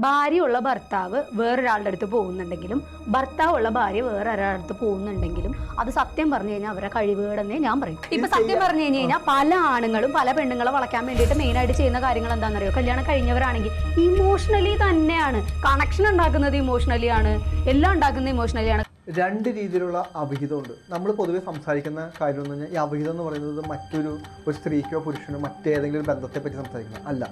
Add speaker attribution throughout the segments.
Speaker 1: ഭാര്യയുള്ള ഭർത്താവ് വേറൊരാളുടെ അടുത്ത് പോകുന്നുണ്ടെങ്കിലും ഭർത്താവുള്ള ഭാര്യ വേറെ ഒരാളുടെ അടുത്ത് പോകുന്നുണ്ടെങ്കിലും അത് സത്യം പറഞ്ഞു കഴിഞ്ഞാൽ അവരെ കഴിവുകേടെന്നേ ഞാൻ പറയും. ഇപ്പൊ സത്യം പറഞ്ഞു കഴിഞ്ഞു കഴിഞ്ഞാൽ പല ആണുങ്ങളും പല പെണ്ണുങ്ങളെ വളയ്ക്കാൻ വേണ്ടിയിട്ട് മെയിൻ ആയിട്ട് ചെയ്യുന്ന കാര്യങ്ങൾ എന്താണെന്നറിയോ? കല്യാണം കഴിഞ്ഞവരാണെങ്കിൽ ഇമോഷണലി തന്നെയാണ്. കണക്ഷൻ ഉണ്ടാക്കുന്നത് ഇമോഷണലി ആണ്. എല്ലാം ഉണ്ടാക്കുന്നത് ഇമോഷണലി ആണ്.
Speaker 2: രണ്ട് രീതിയിലുള്ള അവിഹിതമുണ്ട്. നമ്മൾ പൊതുവേ സംസാരിക്കുന്ന കാര്യം എന്ന് പറഞ്ഞാൽ ഈ അവിഹിതം എന്ന് പറയുന്നത് മറ്റൊരു ഒരു സ്ത്രീക്കോ പുരുഷനോ മറ്റേതെങ്കിലും ബന്ധത്തെ പറ്റി സംസാരിക്കുന്നത് അല്ല.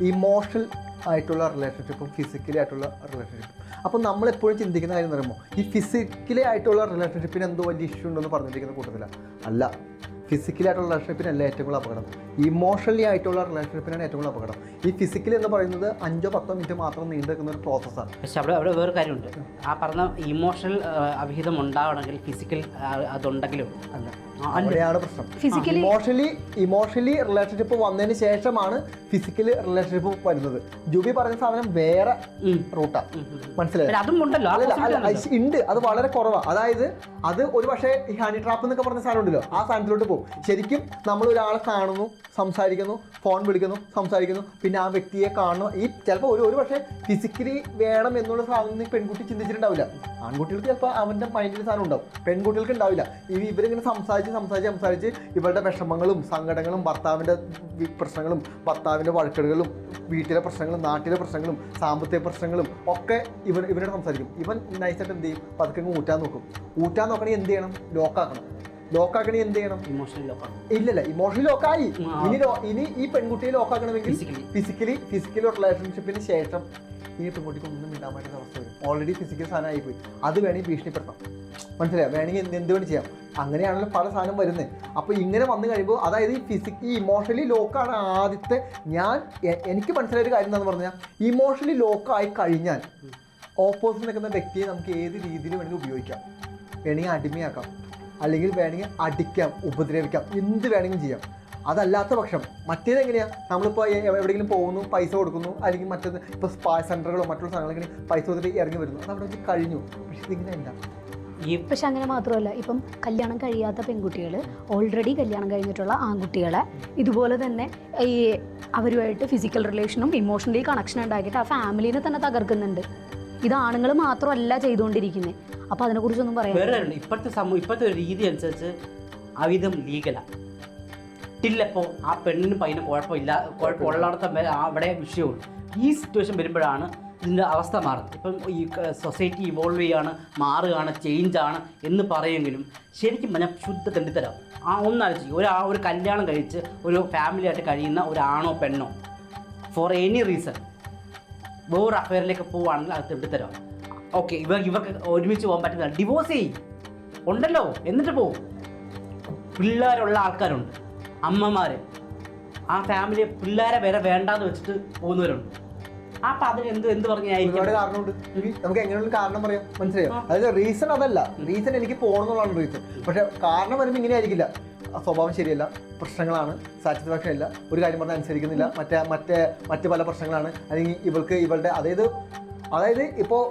Speaker 2: ഇമോഷണൽ ആയിട്ടുള്ള റിലേഷൻഷിപ്പും ഫിസിക്കലി ആയിട്ടുള്ള റിലേഷൻഷിപ്പും അപ്പോൾ നമ്മൾ എപ്പോഴും ചിന്തിക്കുന്ന കാര്യം എന്ന് പറയുമ്പോൾ ഈ ഫിസിക്കലി ആയിട്ടുള്ള റിലേഷൻഷിപ്പിന് എന്തോ വലിയ ഇഷ്യൂ ഉണ്ടെന്ന് പറഞ്ഞിരിക്കുന്ന കൂട്ടത്തിലാണ് അല്ല. ഫിസിക്കലി ആയിട്ടുള്ള റിലേഷൻഷിപ്പിനല്ല ഏറ്റവും കൂടുതൽ അപകടം? ഇമോഷണലി ആയിട്ടുള്ള റിലേഷൻഷിപ്പിനാണ് ഏറ്റവും കൂടുതൽ അപകടം. ഈ ഫിസിക്കലി എന്ന് പറയുന്നത് അഞ്ചോ പത്തോ മിനിറ്റ് മാത്രം നീണ്ടു നിൽക്കുന്ന ഒരു പ്രോസസ്സാണ്
Speaker 3: പക്ഷെ അവിടെ അവിടെ വേറെ കാര്യമുണ്ട്. ആ പറഞ്ഞ ഇമോഷണൽ അവിഹിതം ഉണ്ടാവണമെങ്കിൽ ഫിസിക്കൽ അതുണ്ടെങ്കിലും
Speaker 2: അല്ല. അവിടെയാണ് പ്രശ്നം.
Speaker 1: ഫിസിക്കലി
Speaker 2: ഇമോഷണലി ഇമോഷണലി റിലേഷൻഷിപ്പ് വന്നതിന് ശേഷമാണ് ഫിസിക്കലി റിലേഷൻഷിപ്പ് വരുന്നത്. ജൂബി പറഞ്ഞ സാധനം വേറെ
Speaker 3: റൂട്ടാണ്
Speaker 2: റൂട്ടാ. മനസ്സിലായോ. ഉണ്ട്. അത് വളരെ കുറവാണ് അതായത് അത് ഒരു പക്ഷേ ഈ ഹണി ട്രാപ്പ് എന്നൊക്കെ പറഞ്ഞ സാധനം ഉണ്ടല്ലോ. ആ സാധനത്തിലോട്ട് പോകും. ശരിക്കും നമ്മൾ ഒരാളെ കാണുന്നു സംസാരിക്കുന്നു ഫോൺ വിളിക്കുന്നു സംസാരിക്കുന്നു പിന്നെ ആ വ്യക്തിയെ കാണുന്നു. ഈ ചിലപ്പോൾ ഒരു ഒരു പക്ഷേ ഫിസിക്കലി വേണം എന്നുള്ള സാധനം പെൺകുട്ടി ചിന്തിച്ചിട്ടുണ്ടാവില്ല. ആൺകുട്ടികൾക്ക് ചിലപ്പോൾ അവന്റെ മൈൻഡിൽ സാധനം ഉണ്ടാവും. പെൺകുട്ടികൾക്ക് ഉണ്ടാവില്ല. ഈ ഇവരിങ്ങനെ സംസാരിച്ച് സംസാരിച്ച് സംസാരിച്ച് ഇവരുടെ വിഷമങ്ങളും സങ്കടങ്ങളും ഭർത്താവിന്റെ പ്രശ്നങ്ങളും ഭർത്താവിന്റെ വഴക്കുകളും വീട്ടിലെ പ്രശ്നങ്ങളും നാട്ടിലെ പ്രശ്നങ്ങളും സാമ്പത്തിക പ്രശ്നങ്ങളും ഒക്കെ ഇവൻ ഇവനോട് സംസാരിക്കും. ഇവൻ നൈസായിട്ട് എന്ത് ചെയ്യും? പതുക്കെ ഊറ്റാൻ നോക്കും. ഊറ്റാൻ നോക്കണമെങ്കിൽ എന്ത് ചെയ്യണം? ലോക്കാക്കണം. ലോക്കാക്കണി എന്ത് ചെയ്യണം?
Speaker 3: ഇമോഷണൽ
Speaker 2: ഇല്ലല്ല ഇമോഷണൽ ലോക്കായി ഇനി ഇനി ഈ പെൺകുട്ടിയെ ലോക്കാക്കണമെങ്കിൽ ഫിസിക്കലി ഫിസിക്കലി റിലേഷൻഷിപ്പിന് ശേഷം ഈ പെൺകുട്ടിക്ക് ഒന്നും ഇടാൻ പറ്റുന്ന അവസ്ഥ വരും. ഓൾറെഡി ഫിസിക്കൽ സാധനം ആയിപ്പോയി അത് വേണമെങ്കിൽ ഭീഷണിപ്പെടുത്താം. മനസ്സിലായോ? വേണമെങ്കിൽ എന്ത് എന്ത് വേണം ചെയ്യാം. അങ്ങനെയാണല്ലോ പല സാധനം വരുന്നത് അപ്പോൾ ഇങ്ങനെ വന്നു കഴിയുമ്പോൾ അതായത് ഈ ഫിസിക് ഈ ഇമോഷണലി ലോക്കാണ് ആദ്യത്തെ ഞാൻ എനിക്ക് മനസ്സിലായ ഒരു കാര്യം എന്താണെന്ന് പറഞ്ഞാൽ ഇമോഷണലി ലോക്കായി കഴിഞ്ഞാൽ ഓപ്പോസിറ്റ് നിൽക്കുന്ന വ്യക്തിയെ നമുക്ക് ഏത് രീതിയിൽ വേണമെങ്കിൽ ഉപയോഗിക്കാം. വേണമെങ്കിൽ അടിമയാക്കാം. അല്ലെങ്കിൽ വേണമെങ്കിൽ അടിക്കാം ഉപദ്രവിക്കാം. എന്ത് വേണമെങ്കിലും ചെയ്യാം. അതല്ലാത്ത പക്ഷം മറ്റേത് എങ്ങനെയാണ് നമ്മളിപ്പോൾ എവിടെയെങ്കിലും പോകുന്നു പൈസ കൊടുക്കുന്നു അല്ലെങ്കിൽ മറ്റേത് ഇപ്പോൾ സ്പാ സെന്ററുകളോ മറ്റുള്ള സ്ഥലങ്ങളെങ്കിലും പൈസ കൊടുത്തിട്ട് ഇറങ്ങി വരുന്നു. അവിടെ വെച്ച് കഴിഞ്ഞു. പക്ഷേ ഇതിങ്ങനെ
Speaker 3: ഈ
Speaker 1: പക്ഷെ അങ്ങനെ മാത്രമല്ല. ഇപ്പം കല്യാണം കഴിയാത്ത പെൺകുട്ടികൾ ഓൾറെഡി കല്യാണം കഴിഞ്ഞിട്ടുള്ള ആൺകുട്ടികളെ ഇതുപോലെ തന്നെ ഈ അവരുമായിട്ട് ഫിസിക്കൽ റിലേഷനും ഇമോഷണലി കണക്ഷൻ ഉണ്ടാക്കിയിട്ട് ആ ഫാമിലിനെ തന്നെ തകർക്കുന്നുണ്ട്. ഇത് ആണുങ്ങൾ മാത്രമല്ല ചെയ്തുകൊണ്ടിരിക്കുന്നത് അപ്പോൾ അതിനെക്കുറിച്ചൊന്നും പറയാം
Speaker 3: വേറെ ഇപ്പോഴത്തെ സമൂഹം ഇപ്പോഴത്തെ ഒരു രീതി അനുസരിച്ച് അവിധം ലീഗലാണ് ടില്ലപ്പോൾ ആ പെണ്ണിന് പയ്യന് കുഴപ്പമില്ല കുഴപ്പമുള്ളിടത്തം അവിടെ വിഷയമുള്ളൂ. ഈ സിറ്റുവേഷൻ വരുമ്പോഴാണ് ഇതിന്റെ അവസ്ഥ മാറുന്നത്. ഇപ്പം ഈ സൊസൈറ്റി ഇവോൾവ് ചെയ്യാണ് മാറുകയാണ് ചേഞ്ചാണ് എന്ന് പറയുമെങ്കിലും ശരിക്കും പറഞ്ഞാൽ ശുദ്ധ തെണ്ടിത്തരാം. ആ ഒന്നാലോചിക്കും. ഒരു ആ ഒരു കല്യാണം കഴിച്ച് ഒരു ഫാമിലി ആയിട്ട് കഴിയുന്ന ഒരാണോ പെണ്ണോ? ഫോർ എനി റീസൺ വേറെ അഫയറിലേക്ക് പോവുകയാണെങ്കിൽ അത് തെണ്ടിത്തരാം. ഓക്കെ ഇവർ ഇവർക്ക് ഒരുമിച്ച് പോകാൻ പറ്റുന്നില്ല. ഡിവോഴ്സ് ചെയ്യും. ഉണ്ടല്ലോ. എന്നിട്ട് പോവും. പിള്ളേരുള്ള ആൾക്കാരുണ്ട്. അമ്മമാർ ആ ഫാമിലി പിള്ളേരെ വരെ വേണ്ടാന്ന് വെച്ചിട്ട് പോകുന്നവരുണ്ട്. അപ്പൊ അതിന് എന്ത് എന്ത്
Speaker 2: ഒരുപാട്
Speaker 3: പറഞ്ഞായിരിക്കും
Speaker 2: കാരണമുണ്ട്. ഇനി നമുക്ക് എങ്ങനെയുള്ള കാരണം പറയാം. മനസ്സിലായോ? അതായത് റീസൺ അതല്ല. റീസൺ എനിക്ക് പോകണമെന്നുള്ളതാണ് റീസൺ പക്ഷെ കാരണം വരുമ്പോൾ ഇങ്ങനെ ആയിരിക്കില്ല. ആ സ്വഭാവം ശരിയല്ല പ്രശ്നങ്ങളാണ് സാറ്റിസ്ഫാക്ഷൻ ഇല്ല ഒരു കാര്യം പറഞ്ഞാൽ അനുസരിക്കുന്നില്ല മറ്റേ മറ്റേ മറ്റു പല പ്രശ്നങ്ങളാണ്. അല്ലെങ്കിൽ ഇവൾക്ക് ഇവളുടെ അതായത് അതായത് ഇപ്പോൾ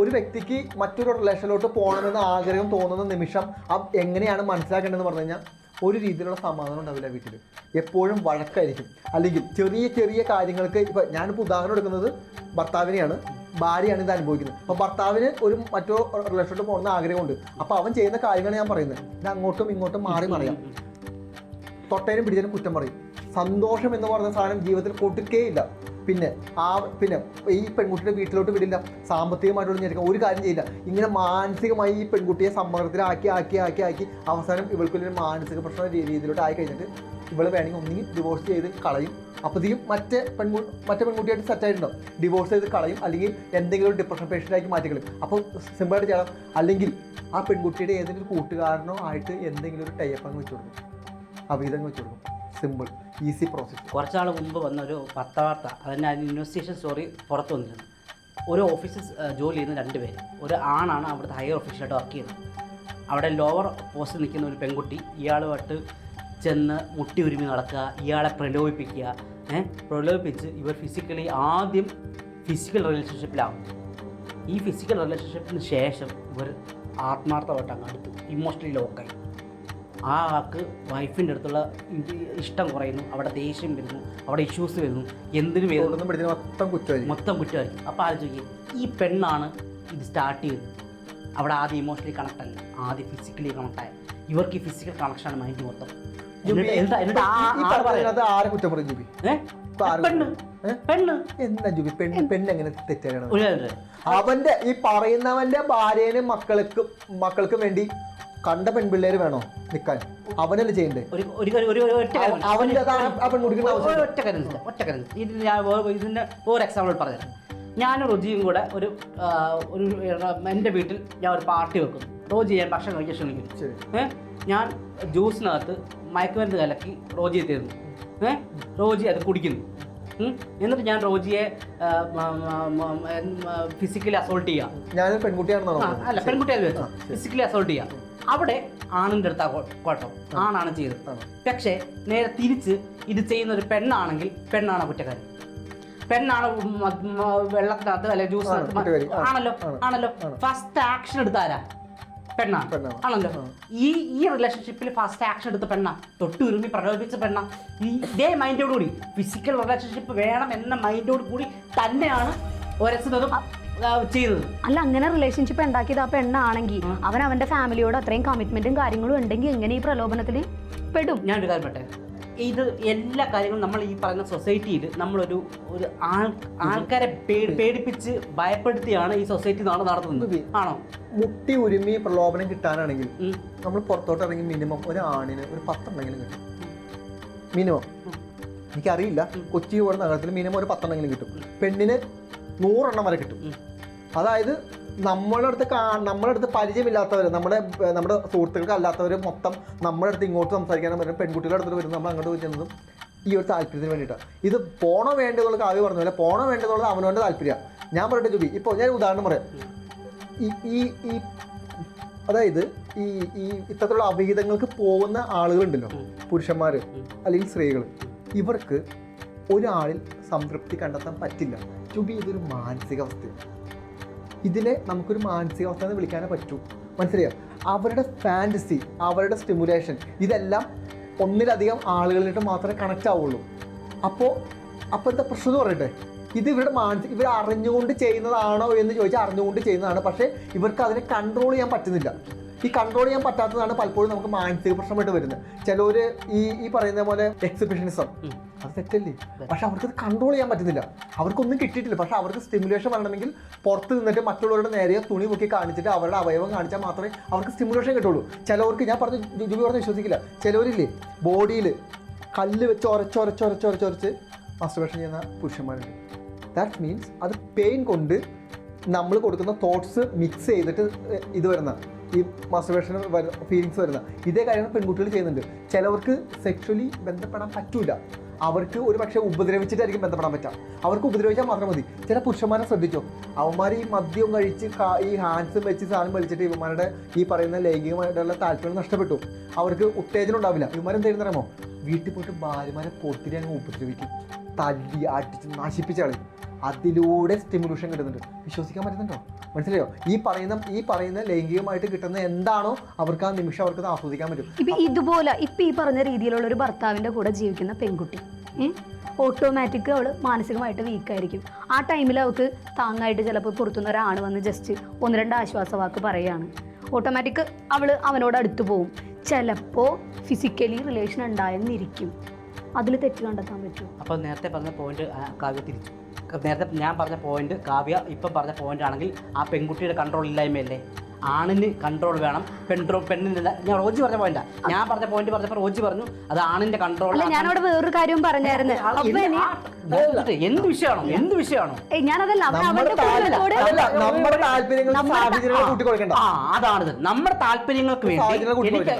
Speaker 2: ഒരു വ്യക്തിക്ക് മറ്റൊരു റിലേഷനിലോട്ട് പോകണമെന്ന് ആഗ്രഹം തോന്നുന്ന നിമിഷം അത് എങ്ങനെയാണ് മനസ്സിലാക്കേണ്ടതെന്ന് പറഞ്ഞു കഴിഞ്ഞാൽ ഒരു രീതിയിലുള്ള സമാധാനം ഉണ്ടാവില്ല വീട്ടിൽ എപ്പോഴും വഴക്കായിരിക്കും. അല്ലെങ്കിൽ ചെറിയ ചെറിയ കാര്യങ്ങൾക്ക് ഇപ്പോൾ ഞാനിപ്പോൾ ഉദാഹരണം എടുക്കുന്നത് ഭർത്താവിനെയാണ് ഭാര്യയാണ് ഇത് അനുഭവിക്കുന്നത്. അപ്പോൾ ഭർത്താവിന് ഒരു മറ്റോ റിലേഷനിലോട്ട് പോകണമെന്ന് ആഗ്രഹമുണ്ട്. അപ്പോൾ അവൻ ചെയ്യുന്ന കാര്യങ്ങളാണ് ഞാൻ പറയുന്നത്. ഇത് അങ്ങോട്ടും ഇങ്ങോട്ടും മാറി മറിയാം. തൊട്ടേനും പിടിച്ചതിനും കുറ്റം പറയും. സന്തോഷം എന്ന് പറയുന്ന സാധനം ജീവിതത്തിൽ കൊടുക്കേയില്ല. പിന്നെ ആ പിന്നെ ഈ പെൺകുട്ടിയുടെ വീട്ടിലോട്ട് വിടില്ല. സാമ്പത്തികമായിട്ടുള്ള ഞെരുക്കം. ഒരു കാര്യം ചെയ്യില്ല. ഇങ്ങനെ മാനസികമായി ഈ പെൺകുട്ടിയെ സമ്മർദ്ദത്തിലാക്കി ആക്കി ആക്കി ആക്കി അവസാനം ഇവൾക്കൊരു മാനസിക പ്രശ്ന രീതിയിലോട്ട് ആയി കഴിഞ്ഞിട്ട് ഇവൾ വേണമെങ്കിൽ ഒന്നുകിൽ ഡിവോഴ്സ് ചെയ്ത് കളയും. അപ്പോഴത്തേക്കും മറ്റേ പെൺകു മറ്റേ പെൺകുട്ടിയായിട്ട് സെറ്റ് ആയിട്ടുണ്ടോ? ഡിവോഴ്സ് ചെയ്ത് കളയും. അല്ലെങ്കിൽ എന്തെങ്കിലും ഒരു ഡിപ്രഷൻ പേഷ്യന്റാക്കി മാറ്റിക്കളയും. അപ്പോൾ സിമ്പിളായിട്ട് ചെയ്യണം. അല്ലെങ്കിൽ ആ പെൺകുട്ടിയുടെ ഏതെങ്കിലും കൂട്ടുകാരനോ ആയിട്ട് എന്തെങ്കിലും ഒരു ടൈപ്പ് അങ്ങ് വെച്ച് കൊടുക്കും. അവിധം വെച്ച് കൊടുക്കും. Simple easy process.
Speaker 3: കുറച്ചാൾ മുമ്പ് വന്ന ഒരു പത്രവാർത്ത അതിന്റെ ഇൻവെസ്റ്റിഗേഷൻ സ്റ്റോറി പുറത്തു വന്നിരുന്നു. ഒരു ഓഫീസിൽ ജോലി ചെയ്യുന്ന രണ്ട് പേര്. ഒരു ആണാണ് അവിടുത്തെ ഹയർ ഓഫീഷ്യലായിട്ട് വർക്ക് ചെയ്യുന്നത്. അവിടെ ലോവർ പോസ്റ്റിൽ നിൽക്കുന്ന ഒരു പെൺകുട്ടി ഇയാളുമായിട്ട് ചെന്ന് മുട്ടി ഉരുമി നടക്കുക ഇയാളെ പ്രലോഭിപ്പിക്കുക ഏഹ് പ്രലോഭിപ്പിച്ച് ഇവർ ഫിസിക്കലി ആദ്യം ഫിസിക്കൽ റിലേഷൻഷിപ്പിലാവും ഈ ഫിസിക്കൽ റിലേഷൻഷിപ്പിന് ശേഷം ഇവർ ആത്മാർത്ഥമായിട്ട് അങ്ങ് അടുത്തു. ഇമോഷണലി ലോക്കായി ആ ആൾക്ക് വൈഫിന്റെ അടുത്തുള്ള ഇഷ്ടം കുറയുന്നു അവിടെ ദേഷ്യം വരുന്നു അവിടെ ഇഷ്യൂസ് വരുന്നു എന്തിനും വരുന്നു
Speaker 2: മൊത്തം കുറ്റമായി
Speaker 3: മൊത്തം കുറ്റമായി അപ്പോൾ ആലോചിക്കുക ഈ പെണ്ണാണ് ഇത് സ്റ്റാർട്ട് ചെയ്തത്. അവിടെ ആദ്യം ഇമോഷണലി കണക്ട് അല്ല ആദ്യം ഫിസിക്കലി കണക്ട് ആയ ഇവർക്ക് ഈ ഫിസിക്കൽ കണക്ഷനാണ് മൈൻഡ് മൊത്തം.
Speaker 2: അവന്റെ ഈ പറയുന്നവന്റെ ഭാര്യനും മക്കൾക്ക് മക്കൾക്ക് വേണ്ടി കണ്ട പെൺപിള്ളേര് വേണോ നിക്കാൻ? അവനല്ലേ ചെയ്യണ്ടേ?
Speaker 3: ഒരു ഒരു കാര്യം- ഒരു ഒരു ഒറ്റ കാര്യം
Speaker 2: അവന്റെ അതാണ് ആ പെൺകുട്ടികളുടെ
Speaker 3: ഒരു-
Speaker 2: ആവശ്യം.
Speaker 3: ഒരു ഒറ്റ കാര്യം ഇല്ല, ഒറ്റ കാര്യം ഇല്ല. ഇതിന് ഞാൻ വേറെ- ഇതിന്റെ ഒരു എക്സാമ്പിൾ പറഞ്ഞുതരാം. ഞാനും റുജിയും കൂടെ ഒരു ആ, ഒരു എന്റെ വീട്ടിൽ ഞാൻ ഒരു പാർട്ടി വെക്കുന്നു. റോജി ഞാൻ ഭക്ഷണം കഴിക്കാൻ ക്ഷണിക്കുന്നു
Speaker 2: ശരി.
Speaker 3: ഏ? ഞാൻ ജ്യൂസിനകത്ത് മയക്കുമരുന്ന് കലക്കി റോജിയെ തരുന്നു റോജി അത് കുടിക്കുന്നു. ഉം. എന്നിട്ട് ഞാൻ റോജിയെ ഫിസിക്കലി അസോൾട്ട് ചെയ്യാം.
Speaker 2: ഞാനൊരു പെൺകുട്ടിയാണെന്നാണോ
Speaker 3: ആ, അല്ല പെൺകുട്ടിയെ വെച്ചു ഫിസിക്കലി അസോൾട്ട് ചെയ്യാം. അവിടെ ആണിന്റെ അടുത്താ കുഴപ്പം ആണാണ് ചെയ്തത്. പക്ഷേ നേരെ തിരിച്ച് ഇത് ചെയ്യുന്ന ഒരു പെണ്ണാണെങ്കിൽ പെണ്ണാണ് കുറ്റക്കാരി. പെണ്ണാണ് വെള്ളത്തിനകത്ത് അല്ലെ ജ്യൂസിനകത്ത് ആണല്ലോ ആണല്ലോ. ഫസ്റ്റ് ആക്ഷൻ എടുത്താരാ പെണ്ണാ.
Speaker 2: പെണ്ണാണ്.
Speaker 3: ആണല്ലോ. ഈ ഈ റിലേഷൻഷിപ്പിൽ ഫസ്റ്റ് ആക്ഷൻ എടുത്ത പെണ്ണ. തൊട്ടുരുമി പ്രലോഭിച്ച പെണ്ണ. ഈ ഇതേ മൈൻഡോടുകൂടി ഫിസിക്കൽ റിലേഷൻഷിപ്പ് വേണം എന്ന മൈൻഡോട് കൂടി തന്നെയാണ് ഒരസുന്നതും
Speaker 1: അല്ല അങ്ങനെ റിലേഷൻഷിപ്പ് ഉണ്ടാക്കിയത് ആ പെണ്ണാണെങ്കിൽ അവൻ അവന്റെ ഫാമിലിയോട് അത്രയും കമ്മിറ്റ്മെന്റും കാര്യങ്ങളും ഉണ്ടെങ്കിൽ എങ്ങനെ ഈ പ്രലോഭനത്തിൽ പെടും?
Speaker 3: ഞാൻ ഒരു കാര്യം ഇത് എല്ലാ കാര്യങ്ങളും നമ്മൾ ഈ പറയുന്ന സൊസൈറ്റിയിൽ നമ്മളൊരു ഒരു ആൾ ആൾക്കാരെ പേടി പേടിപ്പിച്ച് ഭയപ്പെടുത്തിയാണ് ഈ സൊസൈറ്റി നാളെ നടത്തുന്നത്. ആണോ?
Speaker 2: മുട്ടി ഉരുമി പ്രലോഭനം കിട്ടാനാണെങ്കിൽ നമ്മൾ പുറത്തോട്ട് ഇറങ്ങി മിനിമം ഒരു ആണിന് ഒരു പത്തെണ്ണെങ്കിലും കിട്ടും. മിനിമം എനിക്കറിയില്ല. കൊച്ചി പോലെ നഗരത്തിൽ മിനിമം ഒരു പത്തെണ്ണെങ്കിലും കിട്ടും. പെണ്ണിന് നൂറെണ്ണം വരെ കിട്ടും. അതായത് നമ്മുടെ അടുത്ത് കാ നമ്മുടെ അടുത്ത് പരിചയമില്ലാത്തവർ നമ്മുടെ നമ്മുടെ സുഹൃത്തുക്കൾക്ക് അല്ലാത്തവർ മൊത്തം നമ്മുടെ അടുത്ത് ഇങ്ങോട്ട് സംസാരിക്കാനും പറ്റും പെൺകുട്ടികളുടെ അടുത്ത് വരുന്നത് നമ്മൾ അങ്ങോട്ട് ചെന്നതും ഈ ഒരു താല്പര്യത്തിന് വേണ്ടിയിട്ടാണ് ഇത് പോണോ വേണ്ടതുള്ള കാവ്യ പറഞ്ഞ പോലെ പോണോ വേണ്ടതുള്ളത് അവനവന്റെ താല്പര്യമാണ് ഞാൻ പറയട്ടെ ജുബി ഇപ്പോൾ ഞാൻ ഉദാഹരണം പറയാം ഈ ഈ ഈ അതായത് ഈ ഈ ഇത്തരത്തിലുള്ള അവിഹിതങ്ങൾക്ക് പോകുന്ന ആളുകളുണ്ടല്ലോ. പുരുഷന്മാർ. അല്ലെങ്കിൽ സ്ത്രീകൾ ഇവർക്ക് ഒരാളിൽ സംതൃപ്തി കണ്ടെത്താൻ പറ്റില്ല ചുബി ഇതൊരു മാനസികാവസ്ഥയാണ് ഇതിനെ നമുക്കൊരു മാനസികാവസ്ഥ എന്ന് വിളിക്കാനേ പറ്റൂ. മനസ്സിലായോ? അവരുടെ ഫാന്റസി അവരുടെ സ്റ്റിമുലേഷൻ ഇതെല്ലാം ഒന്നിലധികം ആളുകളിലിട്ട് മാത്രമേ കണക്റ്റ് ആവുള്ളൂ. അപ്പോൾ അപ്പോൾ എന്താ പ്രശ്നം എന്ന് പറയട്ടെ? ഇത് ഇവരുടെ മാനസിക ഇവർ അറിഞ്ഞുകൊണ്ട് ചെയ്യുന്നതാണോ എന്ന് ചോദിച്ചാൽ അറിഞ്ഞുകൊണ്ട് ചെയ്യുന്നതാണ്. പക്ഷേ ഇവർക്ക് അതിനെ കൺട്രോൾ ചെയ്യാൻ പറ്റുന്നില്ല. ഈ കൺട്രോൾ ചെയ്യാൻ പറ്റാത്തതാണ് പലപ്പോഴും നമുക്ക് മാനസിക പ്രശ്നമായിട്ട് വരുന്നത്. ചിലർ ഈ ഈ പറയുന്ന പോലെ എക്സിബിഷനിസം അത് തെറ്റല്ലേ? പക്ഷെ അവർക്ക് കൺട്രോൾ ചെയ്യാൻ പറ്റുന്നില്ല. അവർക്കൊന്നും കിട്ടിയിട്ടില്ല. പക്ഷെ അവർക്ക് സ്റ്റിമുലേഷൻ വരണമെങ്കിൽ പുറത്ത് നിന്നിട്ട് മറ്റുള്ളവരുടെ നേരെ തുണി മുക്കി കാണിച്ചിട്ട് അവരുടെ അവയവം കാണിച്ചാൽ മാത്രമേ അവർക്ക് സ്റ്റിമുലേഷൻ കിട്ടുള്ളൂ. ചിലവർക്ക് ഞാൻ പറഞ്ഞ ജുബി പറഞ്ഞ് വിശ്വസിക്കില്ല. ചിലവരില്ലേ ബോഡിയിൽ കല്ല് വെച്ച് ഒരച്ചൊരച്ചൊരച്ചൊരച്ചൊരച്ച് മാസ്റ്റർബേഷൻ ചെയ്യുന്ന പുരുഷന്മാരുണ്ട്. ദാറ്റ് മീൻസ് അത് പെയിൻ കൊണ്ട് നമ്മൾ കൊടുക്കുന്ന തോട്ട്സ് മിക്സ് ചെയ്തിട്ട് ഇത് വരുന്ന ഈ മാസ്റ്റർവേഷൻ ഫീലിങ്സ് വരുന്ന. ഇതേ കാര്യങ്ങൾ പെൺകുട്ടികൾ ചെയ്യുന്നുണ്ട്. ചിലവർക്ക് സെക്ഷലി ബന്ധപ്പെടാൻ പറ്റൂല. അവർക്ക് ഒരു പക്ഷേ ഉപദ്രവിച്ചിട്ടായിരിക്കും ബന്ധപ്പെടാൻ പറ്റുക അവർക്ക് ഉപദ്രവിച്ചാൽ മാത്രം മതി. ചില പുരുഷന്മാരെ ശ്രദ്ധിച്ചോ? അവന്മാർ ഈ മദ്യം കഴിച്ച് ഈ ഹാൻഡ്സും വെച്ച് സാധനം വലിച്ചിട്ട് ഇവന്മാരുടെ ഈ പറയുന്ന ലൈംഗികമായിട്ടുള്ള താല്പര്യം നഷ്ടപ്പെട്ടു. അവർക്ക് ഉത്തേജനം ഉണ്ടാവില്ല. ഇവന്മാരെന്ത് ചെയ്യുന്നറിയാമോ? വീട്ടിൽ പോയിട്ട് ഭാര്യമാരെ പൊത്തിരി അങ്ങ് ഉപദ്രവിക്കും. തല്ലി അടിച്ച് നശിപ്പിച്ചാളി അതിലൂടെ സ്റ്റിമുലേഷൻ കിട്ടുന്നുണ്ട്. വിശ്വസിക്കാൻ പറ്റുന്നുണ്ടോ? മനസ്സിലായോ? ഈ പറയുന്ന ഈ പറയുന്ന ലൈംഗികമായിട്ട് കിട്ടുന്ന എന്താണോ അവർക്ക് ആ നിമിഷം അവർക്ക് ആസ്വദിക്കാൻ പറ്റും.
Speaker 1: ഇപ്പൊ ഇതുപോലെ ഇപ്പൊ ഈ പറഞ്ഞ രീതിയിലുള്ള ഒരു ഭർത്താവിന്റെ കൂടെ ജീവിക്കുന്ന പെൺകുട്ടി ഓട്ടോമാറ്റിക് അവൾ മാനസികമായിട്ട് വീക്കായിരിക്കും ആ ടൈമിൽ അവൾക്ക് താങ്ങായിട്ട് ചിലപ്പോൾ പുറത്തുനിന്ന് ഒരാൾ വന്ന് ജസ്റ്റ് ഒന്ന് രണ്ട് ആശ്വാസവാക്ക് പറയുകയാണ് ഓട്ടോമാറ്റിക് അവൾ അവനോട് അടുത്ത് പോകും ചിലപ്പോൾ ഫിസിക്കലി റിലേഷൻ ഉണ്ടായെന്നിരിക്കും. അതിൽ തെറ്റ് കണ്ടെത്താൻ പറ്റും
Speaker 3: അപ്പോൾ നേരത്തെ പറഞ്ഞ പോയിന്റ് കാവ്യ തിരിച്ചു. നേരത്തെ ഞാൻ പറഞ്ഞ പോയിന്റ് കാവ്യ ഇപ്പം പറഞ്ഞ പോയിന്റ് ആണെങ്കിൽ ആ പെൺകുട്ടിയുടെ കൺട്രോൾ ഇല്ലായ്മയല്ലേ? ആണിന് കൺട്രോൾ വേണം. പെൺട്രോ പെണ്ണിനില്ല ഞാൻ റോജി പറഞ്ഞ പോയിന്റാ ഞാൻ പറഞ്ഞ പോയിന്റ് പറഞ്ഞപ്പോൾ റോജി പറഞ്ഞു അത് ആണിന്റെ കൺട്രോൾ
Speaker 1: ഞാനവിടെ വേറൊരു കാര്യം പറഞ്ഞായിരുന്നു.
Speaker 3: എന്ത് വിഷയമാണോ? എന്ത് വിഷയമാണോ?
Speaker 1: ഞാനതല്ല
Speaker 2: താല്പര്യം
Speaker 3: അതാണിത്. നമ്മുടെ താല്പര്യങ്ങൾക്ക് വേണ്ടി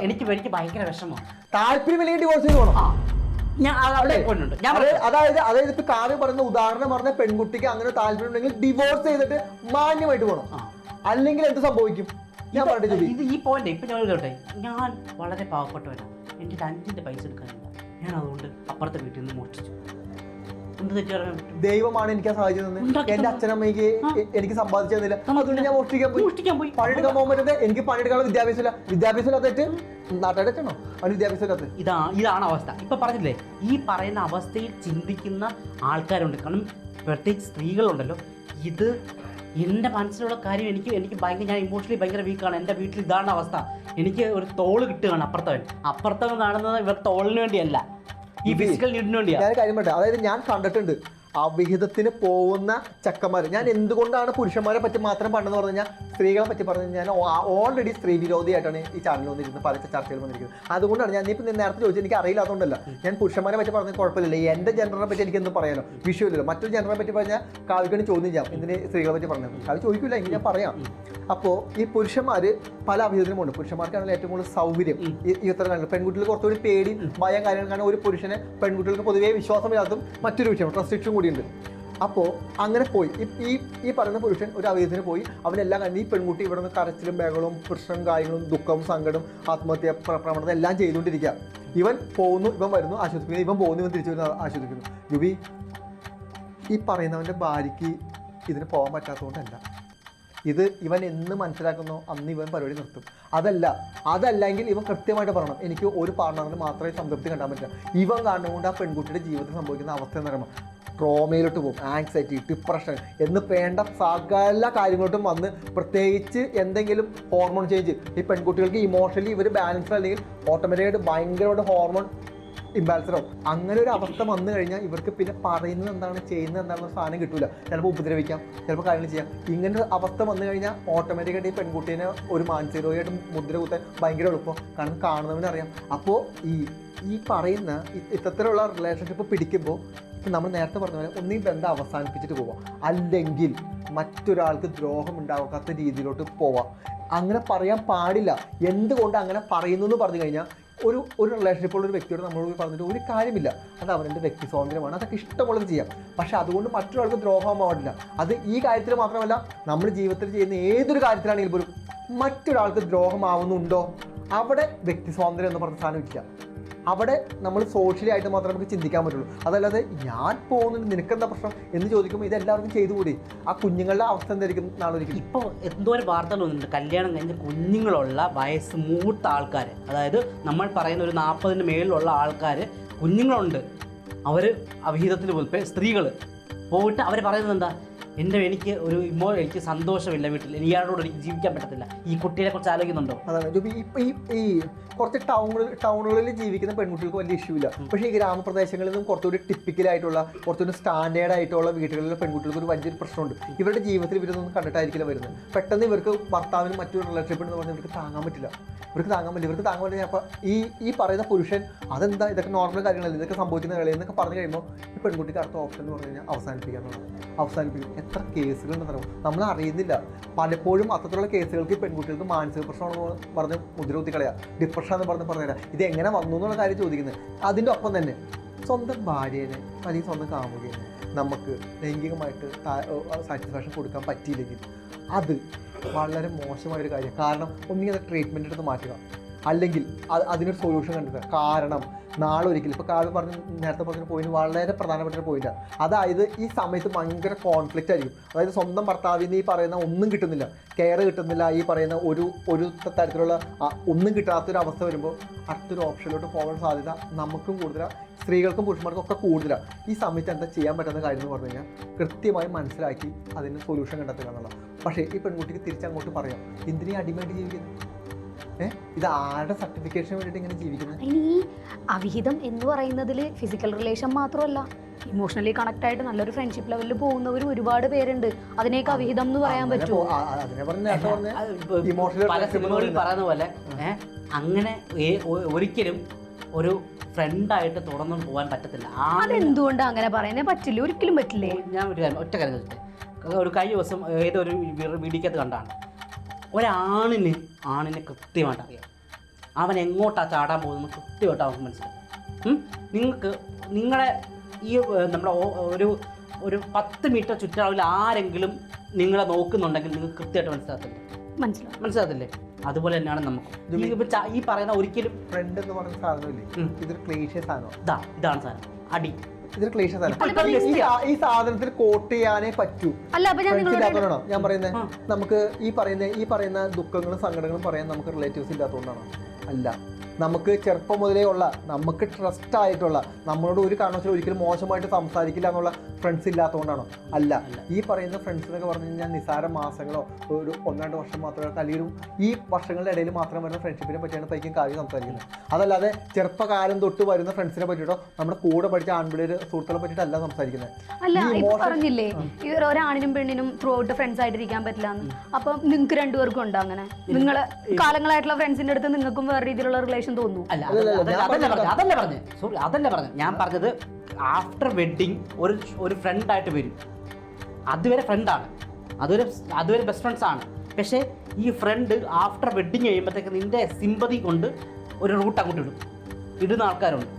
Speaker 3: എനിക്ക് എനിക്ക് ഭയങ്കര വിഷമമാണ്
Speaker 2: താല്പര്യമില്ലെങ്കിൽ ഡിവോഴ്സ് ചെയ്ത് പോകണം
Speaker 3: ആ. ഞാൻ അവിടെ
Speaker 2: അതായത് അതായത് ഇപ്പൊ കാവ്യ പറയുന്ന ഉദാഹരണം പറഞ്ഞ പെൺകുട്ടിക്ക് അങ്ങനെ താല്പര്യം ഉണ്ടെങ്കിൽ ഡിവോഴ്സ് ചെയ്തിട്ട് മാന്യമായിട്ട് പോകണം അല്ലെങ്കിൽ എന്ത് സംഭവിക്കും? ഞാൻ പറഞ്ഞിട്ട്
Speaker 3: ഇത് ഈ പോയിന്റ് ഇപ്പൊ ഞാൻ കേട്ടെ ഞാൻ വളരെ പാവപ്പെട്ടവനാണ് എന്റെ അഞ്ചിന്റെ പൈസ എടുക്കാനില്ല ഞാൻ അതുകൊണ്ട് അപ്പുറത്തെ വീട്ടിൽ നിന്ന് തെറ്റ്
Speaker 2: ദൈവമാണ് എനിക്ക് ആ സാഹചര്യം തന്നത്. എന്റെ അച്ഛനമ്മയ്ക്ക് എനിക്ക് സമ്പാദിച്ചു തന്നില്ല. അതുകൊണ്ട് ഞാൻ മോഷ്ടിക്കാൻ പോയി. പണിയെടുക്കാൻ പോകാൻ പറ്റുന്നത് എനിക്ക് പണിയെടുക്കാനുള്ള വിദ്യാഭ്യാസം ഇല്ല വിദ്യാഭ്യാസം ഇല്ലാത്തിട്ട്
Speaker 3: ഇതാ ഇതാണ് അവസ്ഥ. ഇപ്പൊ പറഞ്ഞില്ലേ ഈ പറയുന്ന അവസ്ഥയിൽ ചിന്തിക്കുന്ന ആൾക്കാരുണ്ട്. കാരണം പ്രത്യേകിച്ച് സ്ത്രീകളുണ്ടല്ലോ. ഇത് എന്റെ മനസ്സിലുള്ള കാര്യം എനിക്ക് എനിക്ക് ഭയങ്കര ഞാൻ ഇമോഷണലി ഭയങ്കര വീക്കാണ് എന്റെ വീട്ടിൽ ഇതാണ് അവസ്ഥ. എനിക്ക് ഒരു തോൾ കിട്ടുകയാണ് അപ്പുറത്തവൻ. അപ്പുറത്തവൻ കാണുന്നത് ഇവർ തോളിന് വേണ്ടിയല്ല. ഈ ഫിസിക്കൽ നീഡിന് വേണ്ടിയാണ്
Speaker 2: കാര്യം അതായത് ഞാൻ കണ്ടിട്ടുണ്ട് അവിഹിതത്തിന് പോകുന്ന ചക്കന്മാർ ഞാൻ എന്തുകൊണ്ടാണ് പുരുഷന്മാരെ പറ്റി മാത്രം പണ്ടെന്ന് പറഞ്ഞു കഴിഞ്ഞാൽ സ്ത്രീകളെ പറ്റി പറഞ്ഞു കഴിഞ്ഞാൽ ഓൾറെഡി സ്ത്രീ വിരോധിയായിട്ടാണ് ഈ ചാനലിൽ വന്നിരിക്കുന്നത് പല ചർച്ചകൾ വന്നിരിക്കുന്നത്. അതുകൊണ്ടാണ് ഞാൻ ഇപ്പം നേരത്തെ ചോദിച്ചത് എനിക്ക് അറിയില്ലാത്തതുകൊണ്ടല്ല ഞാൻ പുരുഷന്മാരെ പറ്റി പറഞ്ഞാൽ കുഴപ്പമില്ല എന്റെ ജനറിനെ പറ്റി എനിക്ക് പറയാനോ പറയാലോ. വിഷയമില്ലല്ലോ മറ്റൊരു ജനറിനെ പറ്റി പറഞ്ഞാൽ കാവിക്കണി ചോദ്യം ചെയ്യാം. ഇതിന് സ്ത്രീകളെ പറ്റി പറഞ്ഞത്. കാവി ചോദിക്കില്ല എങ്കിൽ ഞാൻ പറയാം. അപ്പോൾ ഈ പുരുഷന്മാർ പല അഭിഹിതത്തിനുമുണ്ട് പുരുഷന്മാർക്കാണ് ഏറ്റവും കൂടുതൽ സൗകര്യം. ഈ- ഇത്ര ഉത്തരം കാണുന്നത് പെൺകുട്ടികൾ കുറച്ചുകൂടി പേടി ഭയം കാര്യങ്ങൾ കാരണം ഒരു പുരുഷനെ പെൺകുട്ടികൾക്ക് പൊതുവേ വിശ്വാസമില്ലാത്തതും മറ്റൊരു വിഷയം റെസ്ട്രിക്ഷൻ കൂടിയുണ്ട്. അപ്പോൾ അങ്ങനെ പോയി. ഈ- ഈ പറയുന്ന പുരുഷൻ ഒരു അവിഹിതത്തിന് പോയി. അവനെല്ലാം കഴിഞ്ഞ് ഈ പെൺകുട്ടി ഇവിടെ നിന്ന് കരച്ചിലും ബഹളവും പ്രശ്നം കാര്യങ്ങളും ദുഃഖം സങ്കടം ആത്മഹത്യ പ്ര- പ്രവണത എല്ലാം ചെയ്തുകൊണ്ടിരിക്കുക. ഇവൻ പോകുന്നു ഇവൻ വരുന്നു ആശ്വസിപ്പിക്കുന്നു ഇവൻ പോകുന്നു ഇവൻ തിരിച്ചു വരുന്നു ആശ്വസിപ്പിക്കുന്നു യുവി ഈ പറയുന്നവന്റെ ഭാര്യയ്ക്ക് ഇതിന് പോകാൻ പറ്റാത്തതുകൊണ്ടല്ല. ഇത് ഇവൻ എന്ന് മനസ്സിലാക്കുന്നോ അന്ന് ഇവൻ പരിപാടി നിർത്തും. അതല്ല അതല്ലെങ്കിൽ ഇവൻ കൃത്യമായിട്ട് പറയണം. എനിക്ക് ഒരു പാർട്ണറിന് മാത്രമേ സംതൃപ്തി കണ്ടാൻ പറ്റില്ല. ഇവൻ കാണുന്നതുകൊണ്ട് ആ പെൺകുട്ടിയുടെ ജീവിതത്തിൽ സംഭവിക്കുന്ന അവസ്ഥ എന്ന് പറയുമ്പോൾ ട്രോമയിലോട്ട് പോകും. ആങ്സൈറ്റി ഡിപ്രഷൻ എന്ന് വേണ്ട സകല കാര്യങ്ങളോട്ടും വന്ന് പ്രത്യേകിച്ച് എന്തെങ്കിലും ഹോർമോൺ ചേഞ്ച് ഈ പെൺകുട്ടികൾക്ക് ഇമോഷണലി ഇവർ ബാലൻസ് അല്ലെങ്കിൽ ഓട്ടോമാറ്റിക്കായിട്ട് ഭയങ്കരമായിട്ട് ഹോർമോൺ ഇംബാലൻസഡോ അങ്ങനെ ഒരു അവസ്ഥ വന്നു കഴിഞ്ഞാൽ ഇവർക്ക് പിന്നെ പറയുന്നത് എന്താണ് ചെയ്യുന്നത് എന്താണെന്ന് സാധനം കിട്ടില്ല ചിലപ്പോൾ ഉപദ്രവിക്കാം ചിലപ്പോൾ കാര്യങ്ങൾ ചെയ്യാം. ഇങ്ങനെ ഒരു അവസ്ഥ വന്നു കഴിഞ്ഞാൽ ഓട്ടോമാറ്റിക്കായിട്ട് ഈ പെൺകുട്ടീനെ ഒരു മാനസിക രോഗിയായിട്ട് മുദ്ര കുത്താൻ ഭയങ്കര എളുപ്പം. കാരണം കാണുന്നവനറിയാം. അപ്പോൾ ഈ ഈ പറയുന്ന ഇത്തരത്തിലുള്ള റിലേഷൻഷിപ്പ് പിടിക്കുമ്പോൾ നമ്മൾ നേരത്തെ പറഞ്ഞ പോലെ ഒന്നീ ബന്ധം അവസാനിപ്പിച്ചിട്ട് പോവാം. അല്ലെങ്കിൽ മറ്റൊരാൾക്ക് ദ്രോഹം ഉണ്ടാക്കാത്ത രീതിയിലോട്ട് പോവാം. അങ്ങനെ പറയാൻ പാടില്ല. എന്തുകൊണ്ട് അങ്ങനെ പറയുന്നു എന്ന് പറഞ്ഞു കഴിഞ്ഞാൽ ഒരു ഒരു റിലേഷൻഷിപ്പുള്ള ഒരു വ്യക്തിയോട് നമ്മൾ പറഞ്ഞിട്ട് ഒരു കാര്യമില്ല. അത് അവന്റെ വ്യക്തി സ്വാതന്ത്ര്യമാണ്. അതൊക്കെ ഇഷ്ടമുള്ളത് ചെയ്യാം. പക്ഷേ അതുകൊണ്ട് മറ്റൊരാൾക്ക് ദ്രോഹം പാടില്ല അത് ഈ കാര്യത്തിൽ മാത്രമല്ല നമ്മൾ ജീവിതത്തിൽ ചെയ്യുന്ന ഏതൊരു കാര്യത്തിലാണെങ്കിൽ പോലും മറ്റൊരാൾക്ക് ദ്രോഹമാവുന്നുണ്ടോ? അവിടെ വ്യക്തി സ്വാതന്ത്ര്യം എന്ന് പറഞ്ഞ സാധനം ഇല്ല. അവിടെ നമ്മൾ സോഷ്യലി ആയിട്ട് മാത്രമേ നമുക്ക് ചിന്തിക്കാൻ പറ്റുള്ളൂ. അതല്ലാതെ ഞാൻ പോകുന്നുണ്ട് നിനക്കെന്താ പ്രശ്നം? എന്ന് ചോദിക്കുമ്പോൾ ഇതെല്ലാവർക്കും ചെയ്തുകൂടി? ആ കുഞ്ഞുങ്ങളുടെ അവസ്ഥ എന്തായിരിക്കും നാളെ ഒരിക്കലും?
Speaker 3: ഇപ്പോൾ ഒരു വാർത്തകൾ വന്നിട്ടുണ്ട്. കല്യാണം കഴിഞ്ഞ കുഞ്ഞുങ്ങളുള്ള വയസ്സ് മൂത്ത ആൾക്കാർ അതായത് നമ്മൾ പറയുന്ന ഒരു നാൽപ്പതിന് മേളിലുള്ള ആൾക്കാർ കുഞ്ഞുങ്ങളുണ്ട്. അവർ അവിഹിതത്തിന് പോലെ സ്ത്രീകൾ പോയിട്ട് അവർ പറയുന്നത് എന്താ? എന്റെ എനിക്ക് ഒരു ഇമോ എനിക്ക് സന്തോഷമില്ല വീട്ടിൽ. ഇയാളോട് എനിക്ക് ജീവിക്കാൻ പറ്റത്തില്ല. ഈ കുട്ടികളെ കുറിച്ച് ആലോചിക്കുന്നുണ്ടോ?
Speaker 2: അതാണ്. ഈ കുറച്ച് ടൗണുകൾ ടൗണുകളിൽ ജീവിക്കുന്ന പെൺകുട്ടികൾക്ക് വലിയ ഇഷ്യൂ ഇല്ല. പക്ഷേ ഈ ഗ്രാമപ്രദേശങ്ങളിൽ നിന്നും കുറച്ചുകൂടി ടിപ്പിക്കലായിട്ടുള്ള കുറച്ചുകൂടി സ്റ്റാൻഡേർഡ് ആയിട്ടുള്ള വീടുകളിലെ പെൺകുട്ടികൾക്ക് ഒരു വലിയൊരു പ്രശ്നമുണ്ട്. ഇവരുടെ ജീവിതത്തിൽ ഇവരൊന്നും കണ്ടിട്ടായിരിക്കില്ല വരുന്നത്. പെട്ടെന്ന് ഇവർക്ക് ഭർത്താവിന് മറ്റൊരു റിലേഷൻഷിപ്പ് എന്ന് പറഞ്ഞാൽ ഇവർക്ക് താങ്ങാൻ പറ്റില്ല. ഇവർക്ക് താങ്ങാൻ പറ്റില്ല. ഇവർക്ക് താങ്ങാൻ പറ്റില്ല. അപ്പോൾ ഈ ഈ പറയുന്ന പുരുഷൻ അതെന്താ? ഇതൊക്കെ നോർമൽ കാര്യങ്ങളല്ല? ഇതൊക്കെ സംഭവിക്കുന്ന കളി എന്നൊക്കെ പറഞ്ഞു കഴിയുമ്പോൾ ഈ പെൺകുട്ടിക്ക് അടുത്ത ഓപ്ഷൻ എന്ന് പറഞ്ഞു കഴിഞ്ഞാൽ അവസാനിപ്പിക്കുക എന്നുള്ളത് അവസാനിപ്പിക്കും. എത്ര കേസുകളുണ്ടെന്ന് അറിയാം നമ്മൾ അറിയുന്നില്ല. പലപ്പോഴും അത്തരത്തിലുള്ള കേസുകൾക്ക് പെൺകുട്ടികൾക്ക് മാനസിക പ്രശ്നമാണെന്ന് പറഞ്ഞ് മുദ്രകുത്തി കളയാ. ഡിപ്രഷൻ എന്ന് പറഞ്ഞ് പറഞ്ഞുതരാം ഇത് എങ്ങനെ വന്നു എന്നുള്ള കാര്യം ചോദിക്കുന്നത്. അതിന്റെ ഒപ്പം തന്നെ സ്വന്തം ഭാര്യേനെ അല്ലെങ്കിൽ സ്വന്തം കാമുകനെ നമുക്ക് ലൈംഗികമായിട്ട് സാറ്റിസ്ഫാക്ഷൻ കൊടുക്കാൻ പറ്റിയില്ലെങ്കിൽ അത് വളരെ മോശമായൊരു കാര്യം കാരണം ഒന്നിങ്ങനെ ട്രീറ്റ്മെന്റ് എടുത്ത് മാറ്റുക. അല്ലെങ്കിൽ അത് അതിനൊരു സൊല്യൂഷൻ കണ്ടെത്തുക. കാരണം നാളെ ഒരിക്കലും ഇപ്പോൾ കാവ്യ പറഞ്ഞ നേരത്തെ പറഞ്ഞ പോയിന്റ് വളരെ പ്രധാനപ്പെട്ട ഒരു പോയിന്റാണ് അതായത് ഈ സമയത്ത് ഭയങ്കര കോൺഫ്ലിക്റ്റ് ആയിരിക്കും. അതായത് സ്വന്തം ഭർത്താവിൽ നിന്ന് ഈ പറയുന്ന ഒന്നും കിട്ടുന്നില്ല. കെയർ കിട്ടുന്നില്ല. ഈ പറയുന്ന ഒരു ഒരു തരത്തിലുള്ള ഒന്നും കിട്ടാത്തൊരു അവസ്ഥ വരുമ്പോൾ അടുത്തൊരു ഓപ്ഷനിലോട്ട് പോകാൻ സാധ്യത നമുക്കും കൂടുതലാണ് സ്ത്രീകൾക്കും പുരുഷന്മാർക്കും ഒക്കെ കൂടുതലാണ് ഈ സമയത്ത് എന്താ ചെയ്യാൻ പറ്റുന്ന കാര്യം എന്ന് പറഞ്ഞു കഴിഞ്ഞാൽ കൃത്യമായി മനസ്സിലാക്കി അതിന് സൊല്യൂഷൻ കണ്ടെത്തുക എന്നുള്ളത്. പക്ഷേ ഈ പെൺകുട്ടിക്ക് തിരിച്ചങ്ങോട്ട് പറയാം. എന്തിനീ അടിമയായിട്ട് ജീവിക്കുന്നത്? ഇത് ആരുടെ സർട്ടിഫിക്കേഷന് വേണ്ടിയിട്ട് ഇങ്ങനെ ജീവിക്കുന്നത്
Speaker 1: ഇനി ഈ അവിഹിതം എന്ന് പറയുന്നതിൽ ഫിസിക്കൽ റിലേഷൻ മാത്രമല്ല. ഇമോഷണലി കണക്ട് ആയിട്ട് നല്ലൊരു ഫ്രണ്ട്ഷിപ്പ് ലെവലിൽ പോകുന്നവർ ഒരുപാട് പേരുണ്ട്. അതിനേക്ക് അവിഹിതം എന്ന് പറയാൻ
Speaker 2: അങ്ങനെ
Speaker 1: പറ്റുമോ?
Speaker 3: പല സിനിമകളിൽ പറയുന്ന പോലെ അങ്ങനെ ഏ- ഒരിക്കലും ഒരു ഫ്രണ്ടായിട്ട് തുടർന്നു പോകാൻ പറ്റത്തില്ല.
Speaker 1: അതെന്തുകൊണ്ട് അങ്ങനെ പറയുന്നേ? പറ്റില്ല? ഒരിക്കലും പറ്റില്ലേ?
Speaker 3: ഞാൻ ഒരു കാര്യം ഒറ്റ കാര്യം ഒരു കഴിഞ്ഞ ദിവസം ഏതൊരു വീടിക്കത്ത് കണ്ടാണ്. ഒരാണിന് ആണിനെ കൃത്യമായിട്ട് അറിയാം. അവൻ എങ്ങോട്ടാ ചാടാൻ പോകുന്നത് കൃത്യമായിട്ട് അവർക്ക് മനസ്സിലാവും നിങ്ങൾക്ക് നിങ്ങളെ ഈ നമ്മുടെ ഒരു ഒരു പത്ത് മീറ്റർ ചുറ്റളവിൽ ആരെങ്കിലും നിങ്ങളെ നോക്കുന്നുണ്ടെങ്കിൽ നിങ്ങൾക്ക് കൃത്യമായിട്ട് മനസ്സിലാക്കില്ല
Speaker 1: മനസ്സിലാവും
Speaker 3: മനസ്സിലാകത്തില്ലേ? അതുപോലെ തന്നെയാണ് നമുക്ക്. ഈ ഈ പറയുന്ന ഒരിക്കലും
Speaker 2: ഫ്രണ്ട് എന്ന് പറയുന്ന സാധനമില്ലേ? ഇതൊരു ക്ലേഷ്യ സാധനം
Speaker 3: ഇതാ ഇതാണ് സാധനം. അടി.
Speaker 2: ഇതൊരു ക്ലേശ ഈ സാധനത്തിൽ കോട്ട് ചെയ്യാനേ പറ്റൂ. ഇല്ലാത്തതുകൊണ്ടാണോ ഞാൻ പറയുന്നത്. നമുക്ക് ഈ പറയുന്ന ഈ പറയുന്ന ദുഃഖങ്ങളും സങ്കടങ്ങളും പറയാൻ നമുക്ക് റിലേറ്റീവ്സ് ഇല്ലാത്തതുകൊണ്ടാണോ? അല്ല. നമുക്ക് ചെറുപ്പം മുതലേ ഉള്ള നമുക്ക് ട്രസ്റ്റ് ആയിട്ടുള്ള നമ്മളോട് ഒരു കാരണവശാലും ഒരിക്കലും മോശമായിട്ട് സംസാരിക്കില്ല എന്നുള്ള ഫ്രണ്ട്സ് ഇല്ലാത്തതുകൊണ്ടാണോ അല്ല. ഈ പറയുന്ന ഫ്രണ്ട്സ് എന്നൊക്കെ പറഞ്ഞു കഴിഞ്ഞാൽ നിസാര മാസങ്ങളോ ഒരു ഒന്ന് രണ്ട് വർഷം മാത്രമേ അല്ലെങ്കിൽ ഈ വർഷങ്ങളുടെ ഇടയിൽ മാത്രം വരുന്ന ഫ്രണ്ട്ഷിപ്പിനെ പറ്റിയാണ് പൈക്കും കാര്യം സംസാരിക്കുന്നത്. അതല്ലാതെ ചെറുപ്പകാലം തൊട്ട് വരുന്ന ഫ്രണ്ട്സിനെ പറ്റിയിട്ടോ നമ്മുടെ കൂടെ പഠിച്ച ആൺപിള്ളേർ സുഹൃത്തുക്കളെ പറ്റിയിട്ടല്ല സംസാരിക്കുന്നത്.
Speaker 1: അല്ല പറഞ്ഞില്ലേ ഒരാണിനും പെണ്ണിനും ത്രൂ ഔട്ട് ഫ്രണ്ട്സ് ആയിട്ടിരിക്കാൻ പറ്റില്ല അപ്പൊ നിങ്ങൾക്ക് രണ്ടുപേർക്കും ഉണ്ടോ അങ്ങനെ? നിങ്ങൾ കാലങ്ങളായിട്ടുള്ള ഫ്രണ്ട്സിന്റെ അടുത്ത് നിങ്ങൾക്കും വേറെ രീതിയിലുള്ള റിലേഷൻ തോന്നുന്നു.
Speaker 3: അല്ല അതല്ല
Speaker 2: പറഞ്ഞു
Speaker 3: അതല്ല
Speaker 2: പറഞ്ഞത്
Speaker 3: സോറി അതല്ല പറഞ്ഞത്. ഞാൻ പറഞ്ഞത് ആഫ്റ്റർ വെഡിങ് ഒരു ഒരു ഫ്രണ്ടായിട്ട് വരും. അതുവരെ ഫ്രണ്ടാണ് അതുവരെ അതുവരെ ബെസ്റ്റ് ഫ്രണ്ട്സ് ആണ്. പക്ഷേ ഈ ഫ്രണ്ട് ആഫ്റ്റർ വെഡിങ് കഴിയുമ്പോഴത്തേക്ക് നിന്റെ സിമ്പതി കൊണ്ട് ഒരു റൂട്ട് അങ്ങോട്ട് ഇടും. ഇടുന്ന ആൾക്കാരുണ്ട്.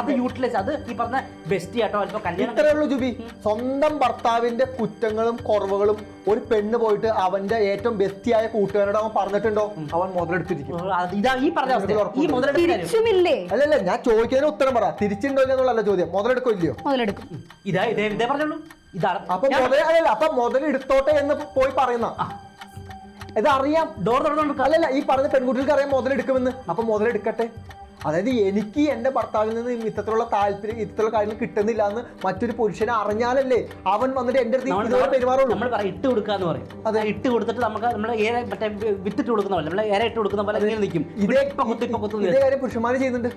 Speaker 3: അത് യൂട്ടിലൈസ് അത് ഈ പറഞ്ഞ ബെസ്റ്റി ആയിട്ടോ അല്പം കല്യാണം
Speaker 2: ഇത്രേ ഉള്ളൂ ജുബി. സ്വന്തം ഭർത്താവിന്റെ കുറ്റങ്ങളും കുറവുകളും ഒരു പെണ്ണ് പോയിട്ട് അവന്റെ ഏറ്റവും ബെസ്റ്റിയായ കൂട്ടുകാരോട് അവൻ പറഞ്ഞിട്ടുണ്ടോ? അവൻ മുതലെടുത്തിരിക്കും.
Speaker 3: അത് ഇതാ ഈ പറഞ്ഞ അവസ്ഥ ഈ മുതലെടുത്ത കാര്യം.
Speaker 1: തിരിച്ചുമില്ലേ?
Speaker 2: അല്ലല്ല ഞാൻ ചോദിക്കുന്നതിന് ഉത്തരം പറ. തിരിച്ചുണ്ടോ എന്നുള്ളതല്ല ചോദ്യം. മുതലെടുക്കോ ഇല്ലയോ?
Speaker 1: മുതലെടുക്കും.
Speaker 3: ഇതാ ഇതേ ഇതേ പറഞ്ഞുള്ളൂ ഇതാണ്.
Speaker 2: അപ്പൊ
Speaker 3: ഞാൻ-
Speaker 2: മുതൽ അല്ലല്ല അപ്പൊ മുതലെടുത്തോട്ടെ എന്ന് പോയി പറയുന്ന. ഇത് അറിയാം
Speaker 3: ഡോർ തുറന്നു
Speaker 2: അല്ലല്ല ഈ പറഞ്ഞ പെൺകുട്ടികൾക്ക് അറിയാം മുതലെടുക്കുമെന്ന്. അപ്പൊ മുതലെടുക്കട്ടെ. അതായത് എനിക്ക് എന്റെ ഭർത്താവിൽ നിന്ന് ഇത്തരത്തിലുള്ള താല്പര്യം ഇത്തരത്തിലുള്ള കാര്യങ്ങൾ കിട്ടുന്നില്ല എന്ന് മറ്റൊരു പുരുഷനെ അറിഞ്ഞാലല്ലേ അവൻ വന്നിട്ട് എന്റെ അടുത്ത് ഇതുപോലെ പെരുമാറുള്ളൂ.
Speaker 3: നമ്മൾ പറയും ഇട്ട് കൊടുക്കുക എന്ന് പറയും.
Speaker 2: അതെ.
Speaker 3: ഇട്ട് കൊടുത്തിട്ട് നമുക്ക് നമ്മളെ ഏറെ മറ്റേ വിത്തിട്ട് കൊടുക്കുന്ന പോലെ നമ്മൾ ഏറെ ഇട്ട് കൊടുക്കുന്ന പോലെ നിൽക്കും.
Speaker 2: ഇതേ ഇതേ കാര്യം പുരുഷന്മാർ ചെയ്യുന്നുണ്ട്.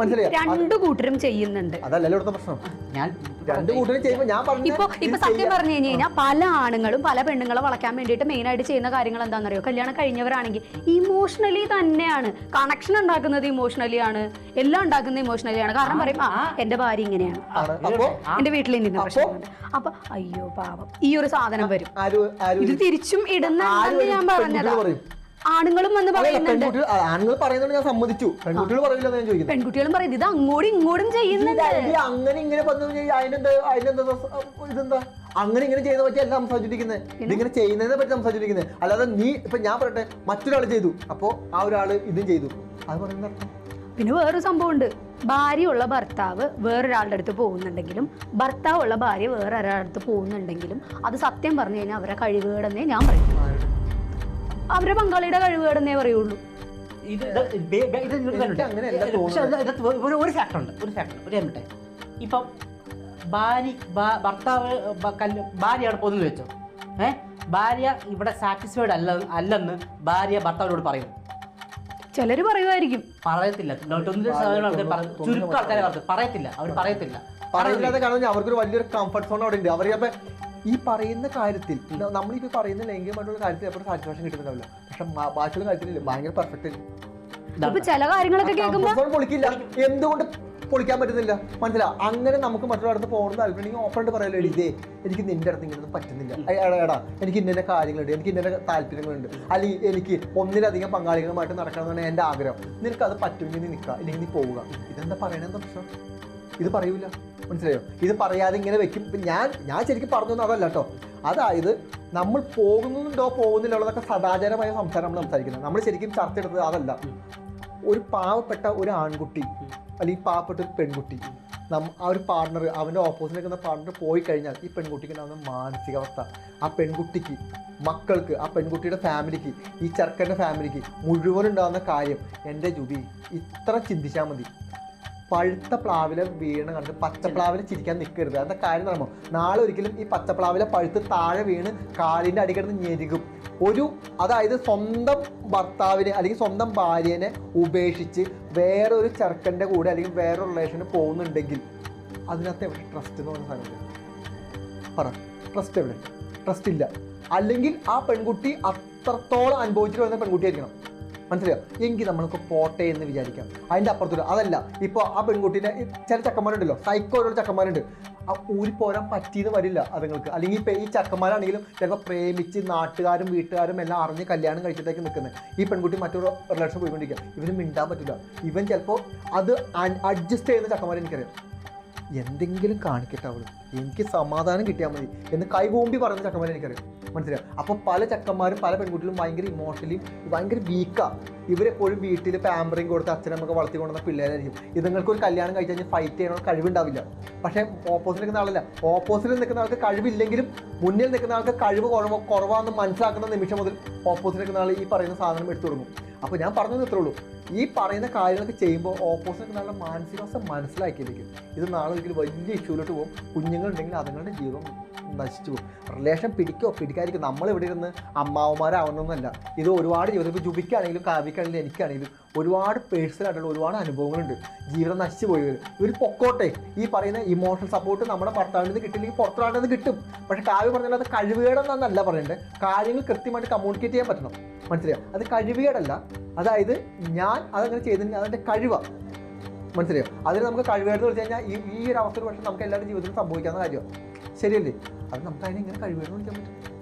Speaker 2: മനസ്സിലായോ?
Speaker 1: രണ്ടു കൂട്ടരും ചെയ്യുന്നുണ്ട്.
Speaker 2: അതല്ലല്ലോ ഇവിടുത്തെ പ്രശ്നം.
Speaker 3: ഞാൻ
Speaker 2: രണ്ട് കൂട്ടരും ചെയ്യുമ്പോൾ ഞാൻ പറഞ്ഞു
Speaker 1: ഇപ്പൊ ഇപ്പൊ സത്യം പറഞ്ഞു കഴിഞ്ഞു കഴിഞ്ഞാൽ പല ആണുങ്ങളും പല പെണ്ണുങ്ങളെ വളയ്ക്കാൻ വേണ്ടിയിട്ട് മെയിൻ ആയിട്ട് ചെയ്യുന്ന കാര്യങ്ങൾ എന്താണെന്നറിയോ? കല്യാണം കഴിഞ്ഞവരാണെങ്കിൽ ഇമോഷണലി തന്നെയാണ്. കണക്ഷൻ ഉണ്ടാക്കുന്നത് ഇമോഷണലി ആണ്. എല്ലാം ഉണ്ടാക്കുന്നത് ഇമോഷണലി ആണ്. കാരണം പറയും ആ എന്റെ ഭാര്യ ഇങ്ങനെയാണ്. എന്റെ വീട്ടിൽ ഇന്ന പ്രശ്നമുണ്ട്. അപ്പൊ അയ്യോ പാവം. ഈ ഒരു സാധനം വരും. ഇത് തിരിച്ചും ഇടുന്ന ഞാൻ പറഞ്ഞതാ. ആണുങ്ങളും വന്ന് പറയുന്നുണ്ട്.
Speaker 2: ആണുങ്ങൾ പറയുന്നത് ഞാൻ സമ്മതിച്ചു. പെൺകുട്ടികൾ പറയില്ല ഞാൻ ചോദിക്കുന്നു.
Speaker 1: പെൺകുട്ടികളും പറയുന്നത് ഇത് അങ്ങോട്ടും ഇങ്ങോട്ടും ചെയ്യുന്നുണ്ട്.
Speaker 2: അങ്ങനെ ഇങ്ങനെ അതിനെന്താ അതിനെന്താ? ഇതെന്താ? അങ്ങനെ ഇങ്ങനെ ചെയ്ത പറ്റി അല്ല സംസാരിച്ചിരിക്കുന്നത് ഇതിങ്ങനെ ചെയ്യുന്നതിനെ പറ്റി സംസാരിച്ചിരിക്കുന്നത് അല്ലാതെ നീ ഇപ്പൊ ഞാൻ പറയട്ടെ മറ്റൊരാൾ ചെയ്തു. അപ്പോ ആ ഒരാൾ ഇതും ചെയ്തു. അത് പറയുന്ന
Speaker 1: പിന്നെ വേറൊരു സംഭവമുണ്ട്. ഭാര്യയുള്ള ഭർത്താവ് വേറൊരാളുടെ അടുത്ത് പോകുന്നുണ്ടെങ്കിലും ഭർത്താവുള്ള ഭാര്യ വേറൊരാളുടെ അടുത്ത് പോകുന്നുണ്ടെങ്കിലും അത് സത്യം പറഞ്ഞു കഴിഞ്ഞാൽ അവരെ കഴിവുകേടെന്നേ ഞാൻ പറയും. അവരുടെ പങ്കാളിയുടെ കഴിവുകേടെന്നേ പറയുള്ളൂ.
Speaker 3: ഇത് ഇത് ബേ- ബേ- ഇത് ഒരു ഫാക്ടർ ഉണ്ട്. ഒരു ഫാക്ടർ ഒരു കാര്യം ഇപ്പം ഭാര്യ ഭർത്താവ് ഭാര്യ അവിടെ പോകുന്നു വെച്ചോ ഏ? ഭാര്യ ഇവിടെ സാറ്റിസ്ഫൈഡ് അല്ല അല്ലെന്ന് ഭാര്യ ഭർത്താവിനോട് പറയും.
Speaker 1: ചിലർ പറയുമായിരിക്കും.
Speaker 3: പറയത്തില്ല. ചുരുക്കം ആൾക്കാരെ പറയും പറയത്തില്ല. അവർ പറയത്തില്ല.
Speaker 2: പറയില്ലാതെ കാരണം അവർക്കൊരു വലിയൊരു കംഫർട്ട് സോൺ അവിടെ ഉണ്ട്. അവർ ഈ പറയുന്ന കാര്യത്തിൽ നമ്മളിപ്പോൾ പറയുന്ന ലൈംഗികമായിട്ടുള്ള കാര്യത്തിൽ എപ്പോഴും സാറ്റിസ്ഫാക്ഷൻ കിട്ടുന്നുണ്ടാവില്ല. പക്ഷെ ബാക്കിയുള്ള കാര്യത്തിൽ ഭയങ്കര പെർഫെക്റ്റ്
Speaker 1: ഇപ്പൊ ചില കാര്യങ്ങളൊക്കെ
Speaker 2: പൊളിക്കില്ല. എന്തുകൊണ്ട് പൊളിക്കാൻ പറ്റുന്നില്ല? മനസ്സിലാ? അങ്ങനെ നമുക്ക് മറ്റൊരു പോകുന്ന താല്പര്യം ഓപ്പൺ പറയല്ലോ ഇതേ എനിക്ക് നിന്റെ അടുത്ത് ഇങ്ങനെ പറ്റുന്നില്ല. എടാ, എടാ എനിക്ക് ഇന്ന കാര്യങ്ങളുണ്ട് എനിക്ക് ഇന്ന താല്പര്യങ്ങളുണ്ട്. അല്ലെങ്കിൽ എനിക്ക് ഒന്നിലധികം പങ്കാളികളുമായിട്ട് നടക്കണം എന്നാണ് എന്റെ ആഗ്രഹം. നിനക്ക് അത് പറ്റുമെങ്കിൽ നീ നിൽക്കുക ഇല്ലെങ്കിൽ നീ പോവുക. ഇതെന്താ പറയണെന്താ പ്രശ്നം? ഇത് പറയൂല. മനസ്സിലായോ? ഇത് പറയാതെ ഇങ്ങനെ വെക്കും. ഞാൻ ഞാൻ ശരിക്കും പറഞ്ഞു അതല്ല കേട്ടോ അതായത് നമ്മൾ പോകുന്നുണ്ടോ പോകുന്നില്ല ഉള്ളതൊക്കെ സദാചാരമായ സംസാരം നമ്മൾ സംസാരിക്കുന്നത്. നമ്മൾ ശരിക്കും ചർച്ച എടുത്തത് അതല്ല. ഒരു പാവപ്പെട്ട ഒരു ആൺകുട്ടി അല്ലെങ്കിൽ പാവപ്പെട്ട ഒരു പെൺകുട്ടി നം ആ ഒരു പാർട്ണർ അവന്റെ ഓപ്പോസിറ്റ് നിൽക്കുന്ന പാർട്ണർ പോയി കഴിഞ്ഞാൽ ഈ പെൺകുട്ടിക്ക് ഉണ്ടാകുന്ന മാനസികാവസ്ഥ ആ പെൺകുട്ടിക്ക് മക്കൾക്ക് ആ പെൺകുട്ടിയുടെ ഫാമിലിക്ക് ഈ ചെറുക്കന്റെ ഫാമിലിക്ക് മുഴുവൻ ഉണ്ടാകുന്ന കാര്യം എന്റെ ജുബി ഇത്ര ചിന്തിച്ചാൽ മതി. പഴുത്ത പ്ലാവിലെ വീണ് കണ്ട് പച്ചപ്ലാവിലെ ചിരിക്കാൻ നിൽക്കരുത് അതിന്റെ കാര്യം പറയുമ്പോൾ നാളെ ഒരിക്കലും ഈ പച്ചപ്ലാവിലെ പഴുത്ത് താഴെ വീണ് കാലിന്റെ അടിക്കടന്ന് ഞെരുകും. ഒരു അതായത് സ്വന്തം ഭർത്താവിനെ അല്ലെങ്കിൽ സ്വന്തം ഭാര്യനെ ഉപേക്ഷിച്ച് വേറൊരു ചെറുക്കന്റെ കൂടെ അല്ലെങ്കിൽ വേറൊരു റിലേഷന് പോകുന്നുണ്ടെങ്കിൽ അതിനകത്ത് എവിടെ ട്രസ്റ്റ് എന്ന് പറഞ്ഞ സാധനം പറ. ട്രസ്റ്റ് എവിടെ? ട്രസ്റ്റ് ഇല്ല. അല്ലെങ്കിൽ ആ പെൺകുട്ടി അത്രത്തോളം അനുഭവിച്ചിട്ട് വരുന്ന പെൺകുട്ടിയായിരിക്കണം. മനസ്സിലായോ? എങ്കിൽ നമ്മൾക്ക് പോട്ടെ എന്ന് വിചാരിക്കാം. അതിന്റെ അപ്പുറത്തുള്ള അതല്ല ഇപ്പോൾ ആ പെൺകുട്ടീനെ ചില ചക്കന്മാരുണ്ടല്ലോ സൈക്കോയിലുള്ള ചക്കന്മാരുണ്ട്. ആ ഊരി പോരാൻ പറ്റിയെന്ന് വരില്ല അതുങ്ങൾക്ക്. അല്ലെങ്കിൽ ഇപ്പോൾ ഈ ചക്കന്മാരാണെങ്കിലും ചിലപ്പോൾ പ്രേമിച്ച് നാട്ടുകാരും വീട്ടുകാരും എല്ലാം അറിഞ്ഞ് കല്യാണം കഴിച്ചിട്ടേക്ക് നിൽക്കുന്നത് ഈ പെൺകുട്ടി മറ്റൊരു റിലേഷൻ പോയിക്കൊണ്ടിരിക്കുക ഇവന് മിണ്ടാൻ പറ്റില്ല. ഇവൻ ചിലപ്പോൾ അത് അഡ്ജസ്റ്റ് ചെയ്യുന്ന ചക്കന്മാരെ എനിക്കറിയാം എന്തെങ്കിലും കാണിക്കട്ടെ എനിക്ക് സമാധാനം കിട്ടിയാൽ മതി എന്ന് കൈകൂമ്പി പറയുന്ന ചക്കന്മാരെ എനിക്കറിയാം. മനസ്സിലായി? അപ്പോൾ പല ചക്കന്മാരും പല പെൺകുട്ടികളും ഭയങ്കര ഇമോഷണലി ഭയങ്കര വീക്കാണ് ഇവരെപ്പോഴും വീട്ടിൽ പാമ്പറിങ് കൊടുത്ത് അച്ഛനമ്മക്ക് വളർത്തി കൊണ്ടുവന്ന പിള്ളേരായിരിക്കും. ഇതുങ്ങൾക്ക് ഒരു കല്യാണം കഴിച്ച് കഴിഞ്ഞാൽ ഫൈറ്റ് ചെയ്യാനുള്ള കഴിവുണ്ടാവില്ല. പക്ഷേ ഓപ്പോസിറ്റ് നിൽക്കുന്ന ആളല്ല. ഓപ്പോസിറ്റിൽ നിൽക്കുന്ന ആൾക്ക് കഴിവില്ലെങ്കിലും മുന്നിൽ നിൽക്കുന്ന ആൾക്ക് കഴിവ് കുറവ് കുറവാണെന്ന് മനസ്സിലാക്കുന്ന നിമിഷം മുതൽ ഓപ്പോസിറ്റ് നിൽക്കുന്ന ആൾ ഈ പറയുന്ന സാധനം എടുത്തു തുടങ്ങും. അപ്പോൾ ഞാൻ പറഞ്ഞത് ഇത്രേ ഉള്ളൂ. ഈ പറയുന്ന കാര്യങ്ങളൊക്കെ ചെയ്യുമ്പോൾ ഓപ്പോസിറ്റ് നിൽക്കുന്ന ആളുടെ മാനസികാവസ്ഥ മനസ്സിലാക്കിയിരിക്കും ഇത് നാളെ ഒരിക്കലും വലിയ ഇഷ്യൂലോട്ട് പോകും. കുഞ്ഞുങ്ങളുണ്ടെങ്കിൽ അതുങ്ങളുടെ ജീവിതം നശിച്ചു പോകും. റിലേഷൻ പിടിക്കോ? പിടിക്കാതിരിക്കും. നമ്മൾ ഇവിടെ ഇരുന്ന് അമ്മാവന്മാരാവണമെന്നല്ല. ഇത് ഒരുപാട് ജീവിതം. ഇപ്പോൾ ജുബിക്കാണെങ്കിലും കാവ്യക്കാണെങ്കിലും എനിക്കാണെങ്കിലും ഒരുപാട് പേഴ്സണലായിട്ടുള്ള ഒരുപാട് അനുഭവങ്ങളുണ്ട്. ജീവിതം നശിച്ചു പോയി വരും. ഇവർ പൊക്കോട്ടെ. ഈ പറയുന്ന ഇമോഷണൽ സപ്പോർട്ട് നമ്മുടെ ഭർത്താവിൽ നിന്ന് കിട്ടില്ലെങ്കിൽ നിന്ന് കിട്ടും. പക്ഷെ കാവ്യ പറഞ്ഞാൽ അത് കഴിവുകേടെന്നല്ല പറയേണ്ടത്. കാര്യങ്ങൾ കൃത്യമായിട്ട് കമ്മ്യൂണിക്കേറ്റ് ചെയ്യാൻ പറ്റണം. മനസ്സിലായോ? അത് കഴിവുകേടല്ല. അതായത് ഞാൻ അതങ്ങനെ ചെയ്തിട്ടുണ്ടെങ്കിൽ അതെന്റെ കഴിവാണ് മനസ്സിലായോ? അതിന് നമുക്ക് കഴിവേണ്ടെന്ന് വിളിച്ചു കഴിഞ്ഞാൽ ഈ ഈ ഒരു അവസ്ഥ പക്ഷേ നമുക്ക് എല്ലാവരുടെ ജീവിതത്തിലും സംഭവിക്കാവുന്ന കാര്യമാണ്. ശരിയല്ലേ? അത് നമുക്ക് അതിനെ ഇങ്ങനെ കഴിവേണ്ടെന്ന് വിളിക്കാൻ പറ്റും?